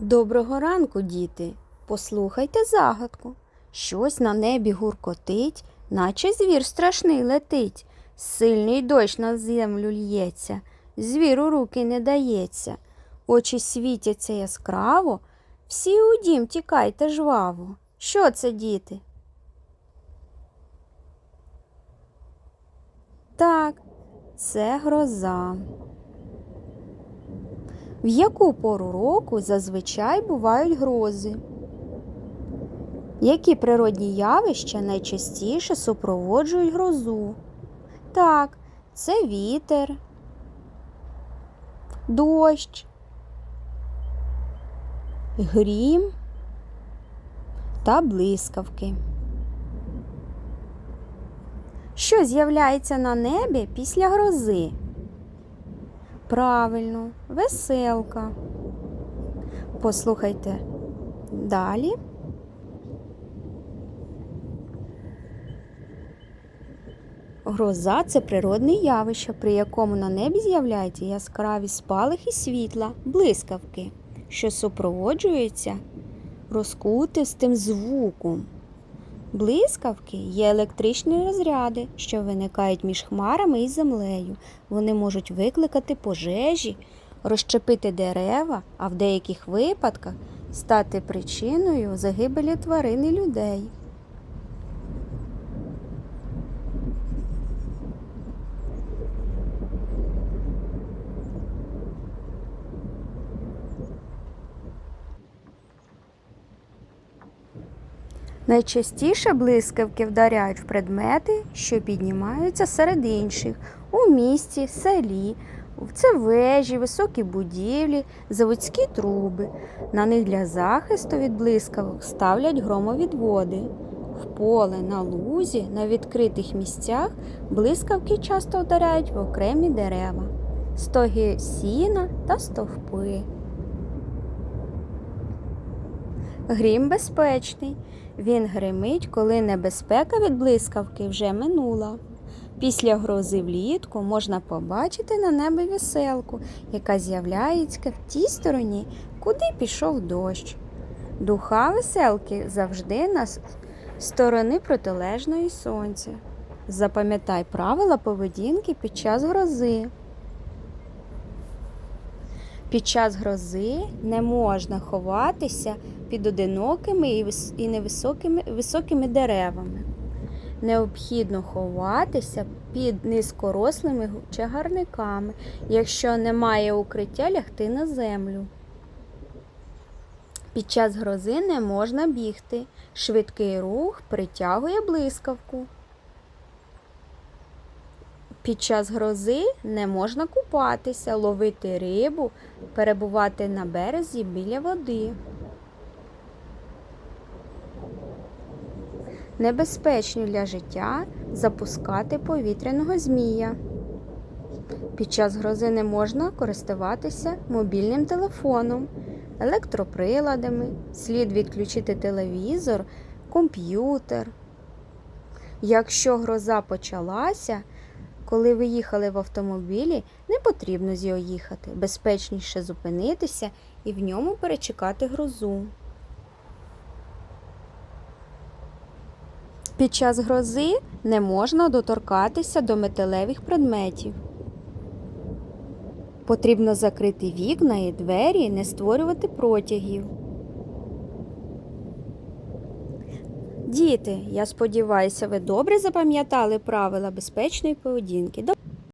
Доброго ранку, діти. Послухайте загадку. Щось на небі гуркотить, наче звір страшний летить. Сильний дощ на землю лється, звір у руки не дається. Очі світяться яскраво, всі у дім тікайте жваво. Що це, діти? Так, це гроза. В яку пору року зазвичай бувають грози? Які природні явища найчастіше супроводжують грозу? Так, це вітер, дощ, грім та блискавки. Що з'являється на небі після грози? Правильно, веселка. Послухайте далі. Гроза це природне явище, при якому на небі з'являються яскраві спалахи світла, блискавки, що супроводжуються розкутистим звуком. Блискавки є електричні розряди, що виникають між хмарами і землею. Вони можуть викликати пожежі, розчепити дерева, а в деяких випадках стати причиною загибелі тварин і людей. Найчастіше блискавки вдаряють в предмети, що піднімаються серед інших у місті, селі. Це вежі, високі будівлі, заводські труби. На них для захисту від блискавок ставлять громовідводи. В поле, на лузі, на відкритих місцях блискавки часто вдаряють в окремі дерева, стоги сіна та стовпи. Грім безпечний. Він гримить, коли небезпека від блискавки вже минула. Після грози влітку можна побачити на небі веселку, яка з'являється в тій стороні, куди пішов дощ. Духа веселки завжди на сторони протилежної сонця. Запам'ятай правила поведінки під час грози. Під час грози не можна ховатися під одинокими і невисокими високими деревами. Необхідно ховатися під низькорослими чагарниками, якщо немає укриття лягти на землю. Під час грози не можна бігти. Швидкий рух притягує блискавку. Під час грози не можна купатися, ловити рибу, перебувати на березі біля води. Небезпечно для життя запускати повітряного змія. Під час грози не можна користуватися мобільним телефоном, електроприладами, слід відключити телевізор, комп'ютер. Якщо гроза почалася, коли ви їхали в автомобілі, не потрібно з його їхати. Безпечніше зупинитися і в ньому перечекати грозу. Під час грози не можна доторкатися до металевих предметів. Потрібно закрити вікна і двері, не створювати протягів. Діти, я сподіваюся, ви добре запам'ятали правила безпечної поведінки.